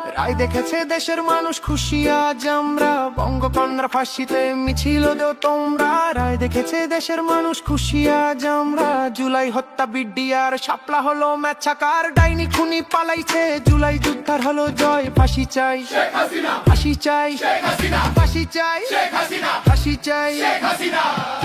রায় দেখেছে দেশের মানুষ খুশি আজ আমরা। বঙ্গকন্যার ফাঁসিতে মিছিল দেও তোমরা। রায় দেখেছে দেশের মানুষ খুশি আজ আমরা। জুলাই হত্যা বিডিআর শাপলা হলো ম্যাচাকার। ডাইনি খুনি পালাইছে জুলাই যুদ্ধার হলো জয়। ফাঁসি চাই। ফাঁসি চাই। ফাঁসি চাই। ফাঁসি চাই। জয়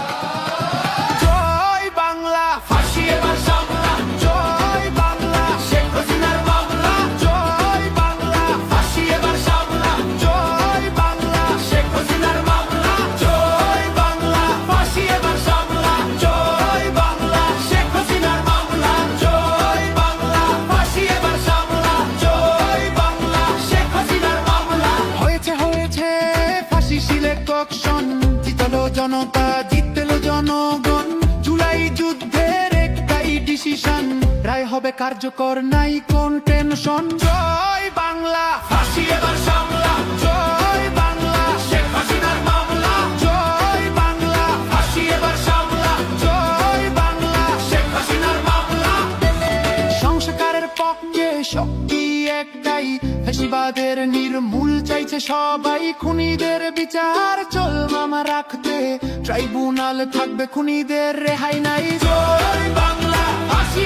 সিলেকশন জিতলো জনতা, জিতলো জনগণ। জুলাই যুদ্ধের একটাই ডিসিশন রায় হবে কার্যকর, নাই কোন টেনশন একটাই। ফেসিবাদের নির্মূল চাইছে সবাই খুনিদের বিচার। চল মামা রাখতে। ট্রাইব্যুনাল থাকবে খুনিদের রেহাই নাই। বাংলা হাসি